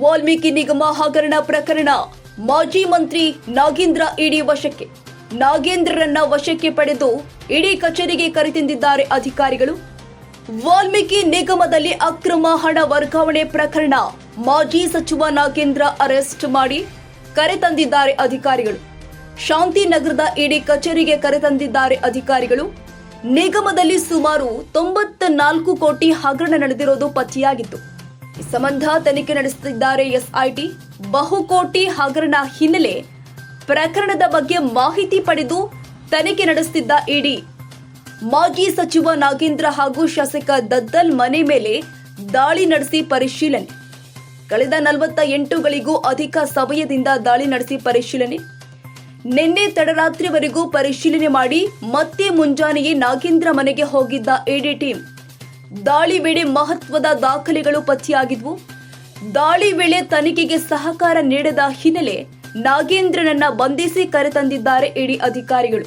ವಾಲ್ಮೀಕಿ ನಿಗಮ ಹಗರಣ ಪ್ರಕರಣ. ಮಾಜಿ ಮಂತ್ರಿ ನಾಗೇಂದ್ರ ಇಡಿ ವಶಕ್ಕೆ. ನಾಗೇಂದ್ರರನ್ನ ವಶಕ್ಕೆ ಪಡೆದು ಇಡಿ ಕಚೇರಿಗೆ ಕರೆತಂದಿದ್ದಾರೆ ಅಧಿಕಾರಿಗಳು. ವಾಲ್ಮೀಕಿ ನಿಗಮದಲ್ಲಿ ಅಕ್ರಮ ಹಣ ವರ್ಗಾವಣೆ ಪ್ರಕರಣ ಮಾಜಿ ಸಚಿವ ನಾಗೇಂದ್ರ ಅರೆಸ್ಟ್ ಮಾಡಿ ಕರೆತಂದಿದ್ದಾರೆ ಅಧಿಕಾರಿಗಳು. ಶಾಂತಿನಗರದ ಇಡಿ ಕಚೇರಿಗೆ ಕರೆತಂದಿದ್ದಾರೆ ಅಧಿಕಾರಿಗಳು. ನಿಗಮದಲ್ಲಿ ಸುಮಾರು ತೊಂಬತ್ತ ನಾಲ್ಕು ಕೋಟಿ ಹಗರಣ ನಡೆದಿರೋದು ಪತ್ತೆಯಾಗಿತ್ತು. ಈ ಸಂಬಂಧ ತನಿಖೆ ನಡೆಸುತ್ತಿದ್ದಾರೆ ಎಸ್ಐಟಿ. ಬಹುಕೋಟಿ ಹಗರಣ ಹಿನ್ನೆಲೆ ಪ್ರಕರಣದ ಬಗ್ಗೆ ಮಾಹಿತಿ ಪಡೆದು ತನಿಖೆ ನಡೆಸುತ್ತಿದ್ದ ಇಡಿ. ಮಾಜಿ ಸಚಿವ ನಾಗೇಂದ್ರ ಹಾಗೂ ಶಾಸಕ ದದ್ದಲ್ ಮನೆ ಮೇಲೆ ದಾಳಿ ನಡೆಸಿ ಪರಿಶೀಲನೆ. ಕಳೆದ ನಲವತ್ತ ಎಂಟುಗಳಿಗೂ ಅಧಿಕ ಸಮಯದಿಂದ ದಾಳಿ ನಡೆಸಿ ಪರಿಶೀಲನೆ. ನಿನ್ನೆ ತಡರಾತ್ರಿವರೆಗೂ ಪರಿಶೀಲನೆ ಮಾಡಿ ಮತ್ತೆ ಮುಂಜಾನೆಯೇ ನಾಗೇಂದ್ರ ಮನೆಗೆ ಹೋಗಿದ್ದ ಎಡಿ ಟೀಮ್. ದಾಳಿ ವೇಳೆ ಮಹತ್ವದ ದಾಖಲೆಗಳು ಪತ್ತೆಯಾಗಿದ್ವು. ದಾಳಿ ವೇಳೆ ತನಿಖೆಗೆ ಸಹಕಾರ ನೀಡದ ಹಿನ್ನೆಲೆ ನಾಗೇಂದ್ರನನ್ನ ಬಂಧಿಸಿ ಕರೆತಂದಿದ್ದಾರೆ ಇಡಿ ಅಧಿಕಾರಿಗಳು.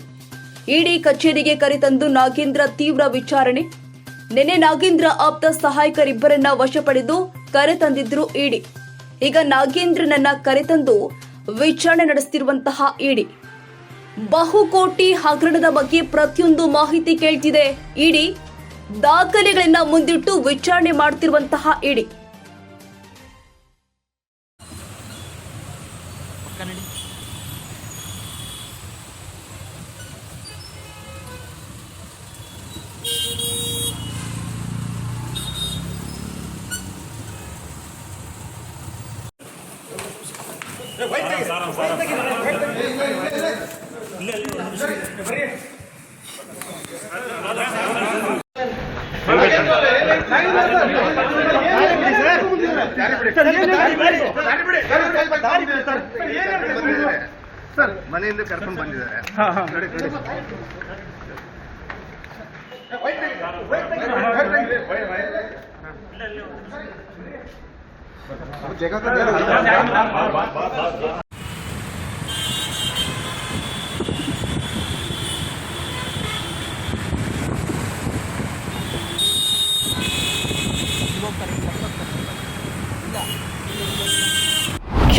ಇಡಿ ಕಚೇರಿಗೆ ಕರೆತಂದು ನಾಗೇಂದ್ರ ತೀವ್ರ ವಿಚಾರಣೆ. ನಿನ್ನೆ ನಾಗೇಂದ್ರ ಆಪ್ತ ಸಹಾಯಕರಿಬ್ಬರನ್ನ ವಶಪಡೆದು ಕರೆತಂದಿದ್ರು ಇಡಿ. ಈಗ ನಾಗೇಂದ್ರನನ್ನ ಕರೆತಂದು ವಿಚಾರಣೆ ನಡೆಸುತ್ತಿರುವಂತಹ ಇಡಿ. ಬಹುಕೋಟಿ ಹಗರಣದ ಬಗ್ಗೆ ಪ್ರತಿಯೊಂದು ಮಾಹಿತಿ ಕೇಳ್ತಿದೆ ಇಡಿ. ದಾಖಲೆಗಳನ್ನ ಮುಂದಿಟ್ಟು ವಿಚಾರಣೆ ಮಾಡುತ್ತಿರುವಂತಹ ಇಡಿ. ಸರ್ ಮನೆಯಿಂದ ಕರ್ಕೊಂಡು ಬಂದಿದ್ದಾರೆ ನೋಡಿ,